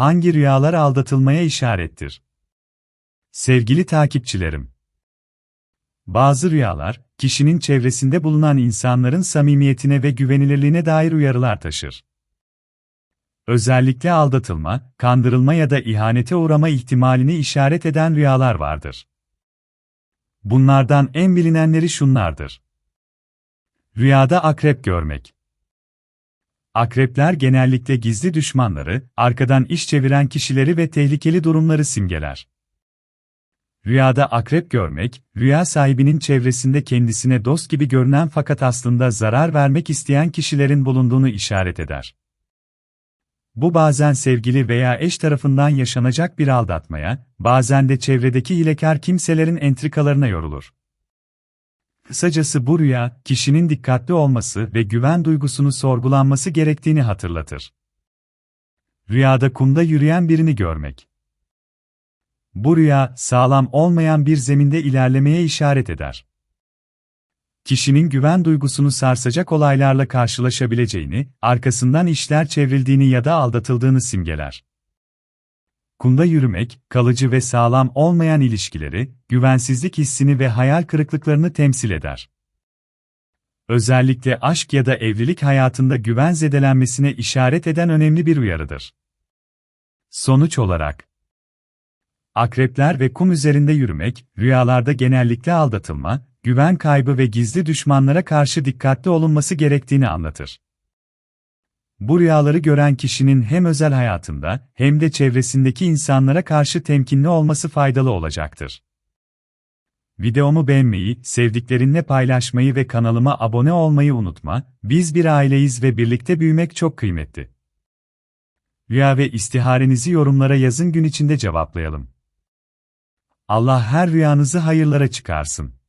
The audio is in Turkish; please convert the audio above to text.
hangi rüyalar aldatılmaya işarettir? Sevgili takipçilerim, bazı rüyalar, kişinin çevresinde bulunan insanların samimiyetine ve güvenilirliğine dair uyarılar taşır. Özellikle aldatılma, kandırılma ya da ihanete uğrama ihtimalini işaret eden rüyalar vardır. Bunlardan en bilinenleri şunlardır. Rüyada akrep görmek. Akrepler genellikle gizli düşmanları, arkadan iş çeviren kişileri ve tehlikeli durumları simgeler. Rüyada akrep görmek, rüya sahibinin çevresinde kendisine dost gibi görünen fakat aslında zarar vermek isteyen kişilerin bulunduğunu işaret eder. Bu bazen sevgili veya eş tarafından yaşanacak bir aldatmaya, bazen de çevredeki hilekar kimselerin entrikalarına yorulur. Kısacası bu rüya, kişinin dikkatli olması ve güven duygusunu sorgulanması gerektiğini hatırlatır. Rüyada kumda yürüyen birini görmek. Bu rüya, sağlam olmayan bir zeminde ilerlemeye işaret eder. Kişinin güven duygusunu sarsacak olaylarla karşılaşabileceğini, arkasından işler çevrildiğini ya da aldatıldığını simgeler. Kumda yürümek, kalıcı ve sağlam olmayan ilişkileri, güvensizlik hissini ve hayal kırıklıklarını temsil eder. Özellikle aşk ya da evlilik hayatında güven zedelenmesine işaret eden önemli bir uyarıdır. Sonuç olarak, Akrepler ve kum üzerinde yürümek, rüyalarda genellikle aldatılma, güven kaybı ve gizli düşmanlara karşı dikkatli olunması gerektiğini anlatır. Bu rüyaları gören kişinin hem özel hayatında hem de çevresindeki insanlara karşı temkinli olması faydalı olacaktır. Videomu beğenmeyi, sevdiklerinle paylaşmayı ve kanalıma abone olmayı unutma. Biz bir aileyiz ve birlikte büyümek çok kıymetli. Rüya ve istiharenizi yorumlara yazın gün içinde cevaplayalım. Allah her rüyanızı hayırlara çıkarsın.